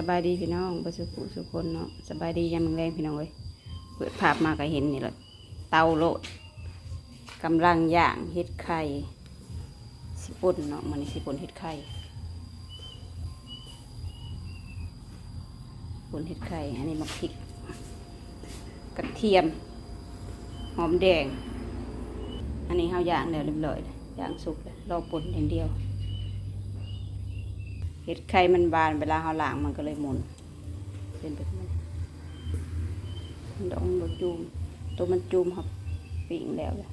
สบายดีพี่น้องประสุขุสุคนเนาะสบายดียามมึงแรงพี่น้องเอ้ยเปิดภาพมาก็เห็นนี่แหละเตาโลดกำลังย่างเฮ็ดไข่สิปุ่นเนาะมันสิปุ่นเฮ็ดไข่ปุ่นเฮ็ดไข่อันนี้มะพริกกระเทียม หอมแดง อันนี้เฮาย่างแล้วเรียบร้อยเลยย่างสุกแล้วรอปุ่นอย่างเดียว เห็ดไข่มันบานเวลาเราล้างมันก็เลยหมุนเป็นแบบนี้ดองบจูม ตัวมันจูมครับปิ่งแล้วแหละ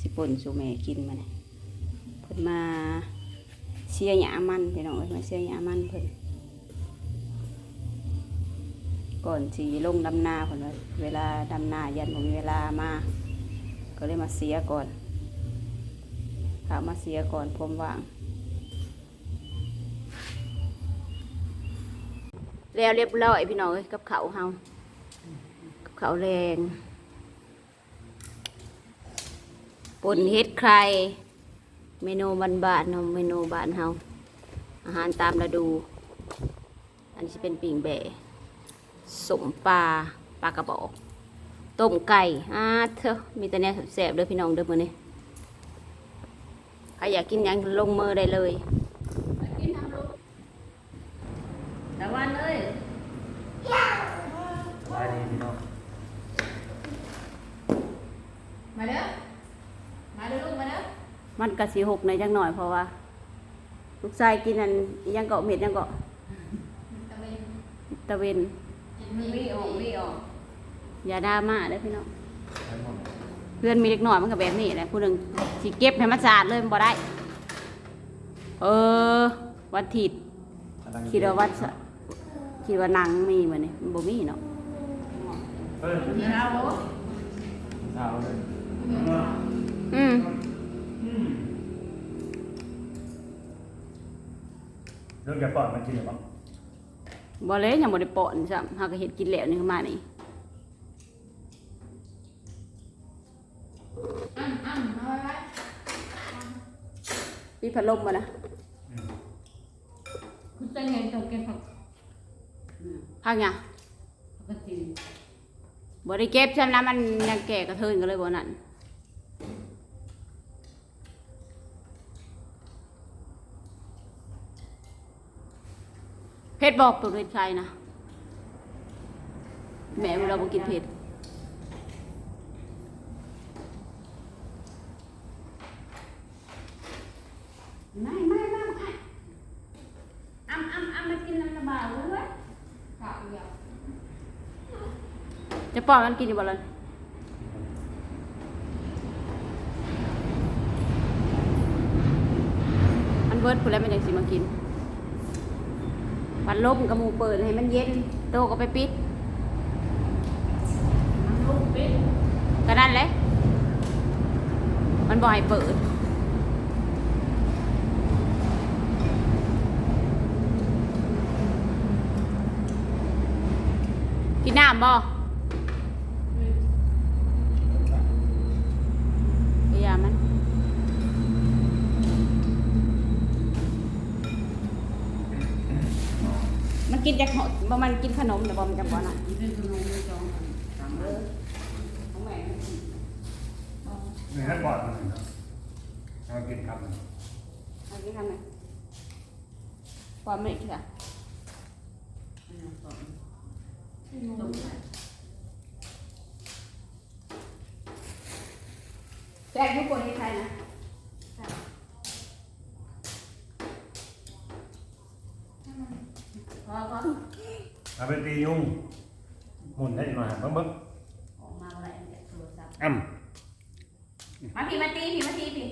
สิป่นสูแม่กินมาเนี่ยเพิ่นมาเชียหยามันพี่น้องเอ้ยมาเชียหยามันเพิ่นก่อนสีลงดำนาเพิ่นเวลาดำนายันผมเวลามา ก็เลยมาเสียก่อน ถามมาเสียก่อนพรมว่าง แล้วเรียบร้อยพี่น้องกับเขาเฮากับเขาวแรงป่นเฮ็ดใคร เมนูบานบานเนาะเมนูบ้านเฮาอาหารตามฤดู อันนี้จะเป็นปิ่งแบะสมปลาปลากระบอก ต้มไก่อ่าเถอมีแต่แนวแสบๆเด้อพี่น้องเด้อมือนี้ อยากกินหยังลงมือได้เลยกินน้ำลูกตะวันเอ้ยสบายดีพี่น้องมาเด้อมาเด้อลูกมาเด้อมันกะสีหกในอยจังหน่อยเพราะว่า ลูกชายกินอันอิหยังเกาะเม็ดอิหยังเกาะตะเวนตะเวนมีมีออกมีออกอย่าดราม่าเด้อพี่น้องทั้งหมด เพื่อนมีเล็กน้อยมันก็แบบนี้แหละผู้หนึ่งสิเก็บให้มันสะอาดเลยมันบ่ได้ เออ วันถิดคิดว่าวันสะคิดว่าหนังมีมันนี่มันบ่มีเนาะเพิ่นเอาลูกเช้าเลยอืมเรื่องแกปอดมันกินหรือเปล่าบ่เลยยังบ่ได้ป้อนซ้ำหาก็เฮ็ดกินแล้วนี่มานี่ อ้ำอ้ำเอาไว้ไว้มีพัดลมมานะคุณจะเงินตกเก็บผักพักหยังปกติบ่ได้เก็บใช่ไหมนะมันยังแก่กระเทินกันเลยบ่นั่นเพชรบอกตัวเพชรใครนะแม่เราบ่กินเผ็ด ไม่ไม่ไม่ไม่อ้ำอ้ำอ้ำมากินน้ำระบาดเลยข้าวเดียวจะปล่อยมันกินอยู่บ่ล่ะมันเบิดพูดแล้วมันยังสิมากินพันลมกับหมูเปิดให้มันเย็นโตก็ไปปิดลูกปิดก็นั่นแหละมันบ่ให้เปิด กิ นน้ำบ่พยายามมันมันกินจากหดบ่มันกินขนมแต่บ่มันจังบ่น่ะกินเป็นขนมไม่จองกันสามเอเด้ออของแม่มันกินนี่ให้ปอดมันเนาะเอากินคำหนึ่งเอากินทำไงความไม่ค่ะอันนั้นก่อน ต้มไก่แซ่บทุกคนที่ใครนะพอพอเอาไปตียุงหมุนได้หน่อยเบิ้งเบิ้งออกมาอะไรเนี่ยโทรศัพท์อ้ำมาพี่มาตีพี่มาตีพี่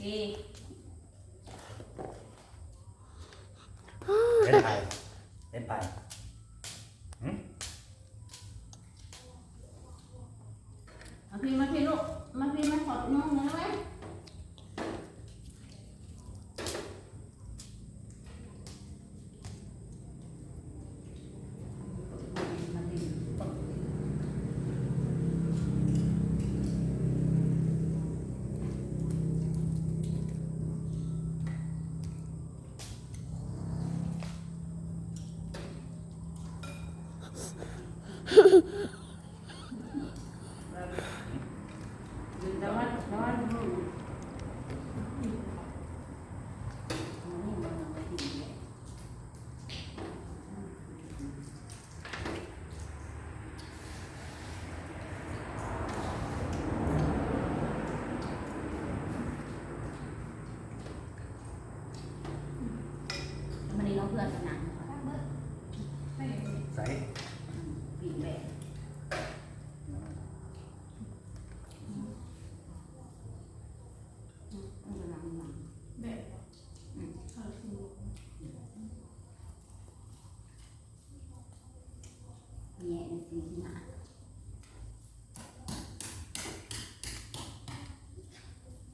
ตีเป็นไผ่เป็นไผ่หืม มา พี่มาพี่ลูก มาพี่มาขอดน้องหน่อยไว้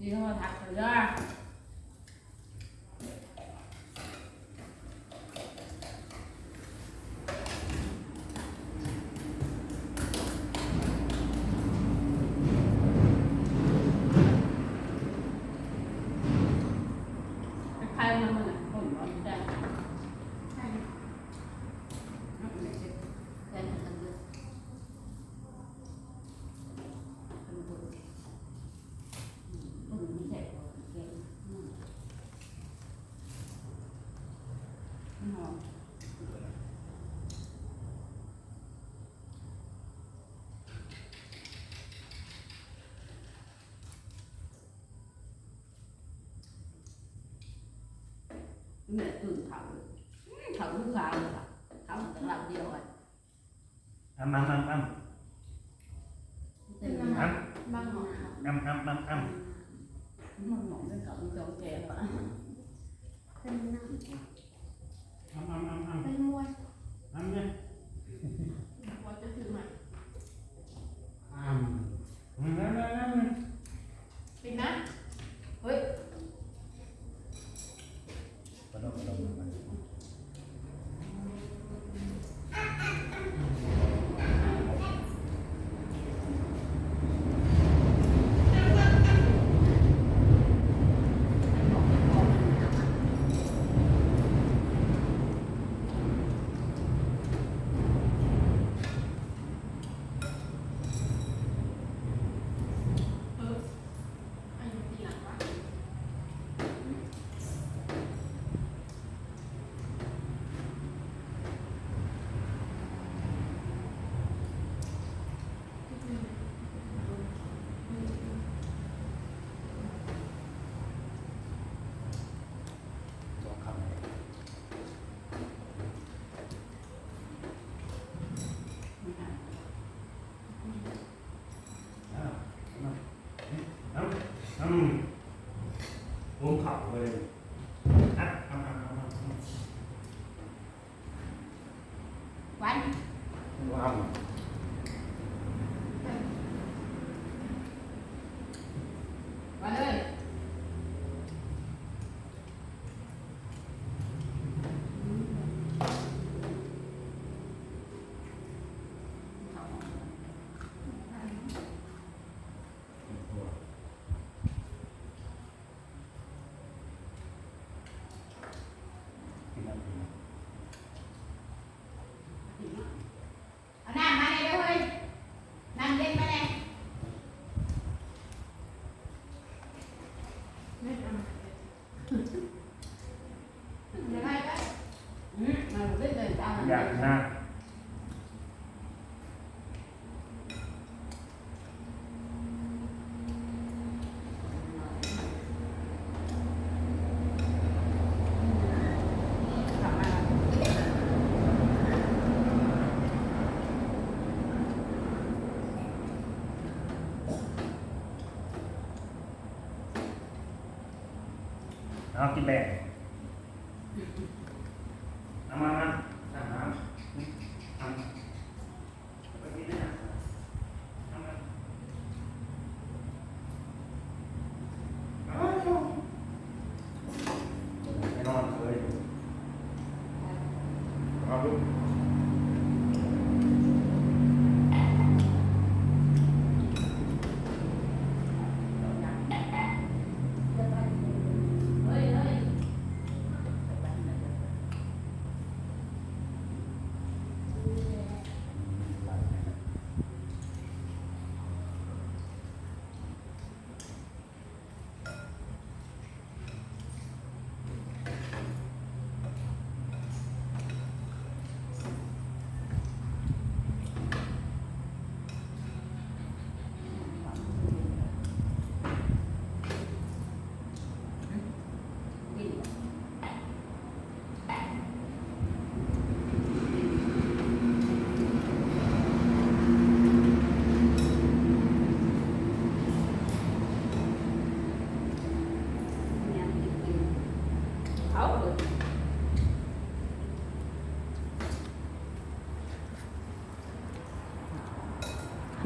一号，他十二。 แม่ตื่นเขาเขาลูกงานเลยค่ะเขาถึงหลับเดียวอะอ้ำอ้ำอ้ำอ้ำตื่นมาบ้างหมอค่ะอ้ำอ้ำอ้ำอ้ำมันหมองเป็นเขาจองแก่ปะเป็นหน้า Amén. Alkitab. Hmm. Aman-aman.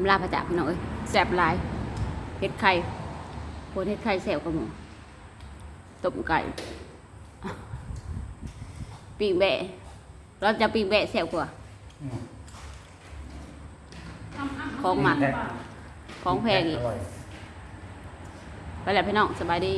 ลาพระจ่าพี่น้องเอ้ยแสบลายเห็ดไข่โพนเห็ดไข่แสบกระหมูต้มไก่ปีกแบะเราจะปีกแบะแสบกว่า ของหมักของแพงอีกไปแล้วพี่น้องสบายดี